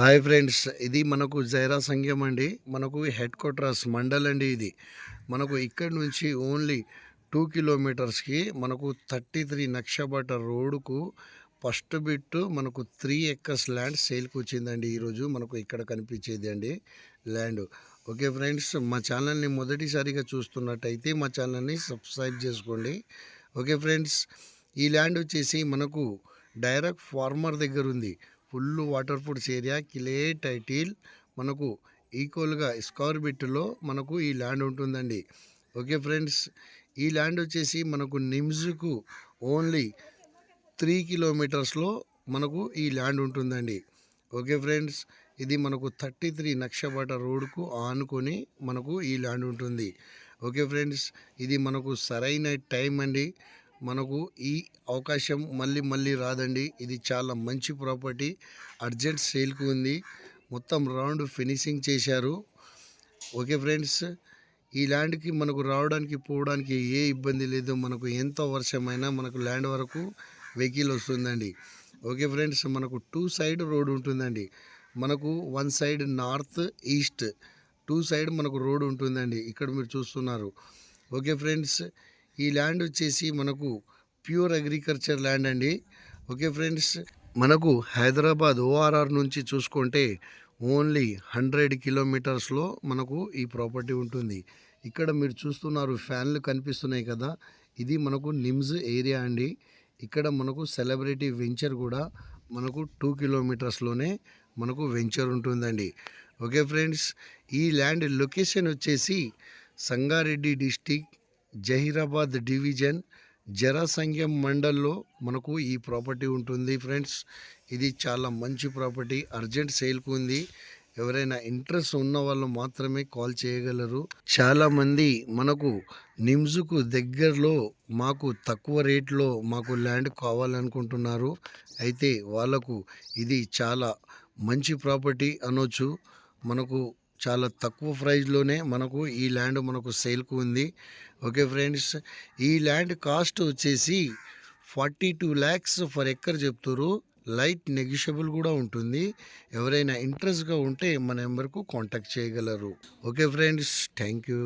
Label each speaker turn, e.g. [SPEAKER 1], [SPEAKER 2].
[SPEAKER 1] Hi friends ఇది మనకు జైరా సంఘం అండి. మనకు హెడ్ క్వార్టర్స్ మండల్ అండి ఇది. మనకు ఇక్కడ నుంచి ఓన్లీ టూ కిలోమీటర్స్కి మనకు థర్టీ త్రీ నక్షబట రోడ్డుకు ఫస్ట్ బిట్ మనకు త్రీ ఎక్కర్స్ ల్యాండ్ సేల్కి వచ్చిందండి ఈరోజు మనకు ఇక్కడ కనిపించేది అండి ల్యాండ్. ఓకే ఫ్రెండ్స్ మా ఛానల్ని మొదటిసారిగా చూస్తున్నట్టయితే మా ఛానల్ని సబ్స్క్రైబ్ చేసుకోండి. ఓకే ఫ్రెండ్స్ ఈ ల్యాండ్ వచ్చేసి మనకు డైరెక్ట్ ఫార్మర్ దగ్గర ఉంది full water foods area clear title. మనకు ఈక్వల్గా స్క్వేర్ బిట్లో మనకు ఈ ల్యాండ్ ఉంటుందండి. ఓకే ఫ్రెండ్స్ ఈ ల్యాండ్ వచ్చేసి మనకు నిమ్స్కు ఓన్లీ త్రీ కిలోమీటర్స్లో మనకు ఈ ల్యాండ్ ఉంటుందండి. ఓకే ఫ్రెండ్స్ ఇది మనకు థర్టీ త్రీ నక్షబాట రోడ్కు ఆనుకొని మనకు ఈ ల్యాండ్ ఉంటుంది. ఓకే ఫ్రెండ్స్ ఇది మనకు సరైన టైం అండి. మనకు ఈ అవకాశం మళ్ళీ మళ్ళీ రాదండి. ఇది చాలా మంచి ప్రాపర్టీ. అర్జెంట్ సేల్కు ఉంది. మొత్తం రౌండ్ ఫినిషింగ్ చేశారు. ఓకే ఫ్రెండ్స్ ఈ ల్యాండ్కి మనకు రావడానికి పోవడానికి ఏ ఇబ్బంది లేదు. మనకు ఎంత వర్షమైనా మనకు ల్యాండ్ వరకు వెహికల్ వస్తుందండి. ఓకే ఫ్రెండ్స్ మనకు టూ సైడ్ రోడ్ ఉంటుందండి. మనకు one side north east. Two side మనకు రోడ్ ఉంటుందండి. ఇక్కడ మీరు చూస్తున్నారు. ఓకే ఫ్రెండ్స్ ఈ ల్యాండ్ వచ్చేసి మనకు ప్యూర్ అగ్రికల్చర్ ల్యాండ్ అండి. ఓకే ఫ్రెండ్స్ మనకు హైదరాబాద్ ఓఆర్ఆర్ నుంచి చూసుకుంటే ఓన్లీ హండ్రెడ్ కిలోమీటర్స్లో మనకు ఈ ప్రాపర్టీ ఉంటుంది. ఇక్కడ మీరు చూస్తున్నారు ఫ్యాన్లు కనిపిస్తున్నాయి కదా. ఇది మనకు నిమ్స్ ఏరియా అండి. ఇక్కడ మనకు సెలబ్రిటీ వెంచర్ కూడా మనకు టూ కిలోమీటర్స్లోనే మనకు వెంచర్ ఉంటుందండి. ఓకే ఫ్రెండ్స్ ఈ ల్యాండ్ లొకేషన్ వచ్చేసి సంగారెడ్డి డిస్టిక్ జహీరాబాద్ డివిజన్ జరాసంఖ్యం మండల్లో మనకు ఈ ప్రాపర్టీ ఉంటుంది ఫ్రెండ్స్. ఇది చాలా మంచి ప్రాపర్టీ అర్జెంట్ సేల్కు ఉంది. ఎవరైనా ఇంట్రెస్ట్ ఉన్న వాళ్ళు మాత్రమే కాల్ చేయగలరు. చాలామంది మనకు నిమ్స్కు దగ్గరలో మాకు తక్కువ రేట్లో మాకు ల్యాండ్ కావాలనుకుంటున్నారు. అయితే వాళ్ళకు ఇది చాలా మంచి ప్రాపర్టీ అనొచ్చు. మనకు చాలా తక్కువ ప్రైస్లోనే మనకు ఈ ల్యాండ్ మనకు సేల్కు ఉంది. ఓకే ఫ్రెండ్స్ ఈ ల్యాండ్ కాస్ట్ వచ్చేసి forty two lakhs for acre చెప్తారు లైట్ నెగిషియబుల్ కూడా ఉంటుంది. ఎవరైనా ఇంట్రెస్ట్గా ఉంటే మన నెంబర్కు కాంటాక్ట్ చేయగలరు. Okay friends thank you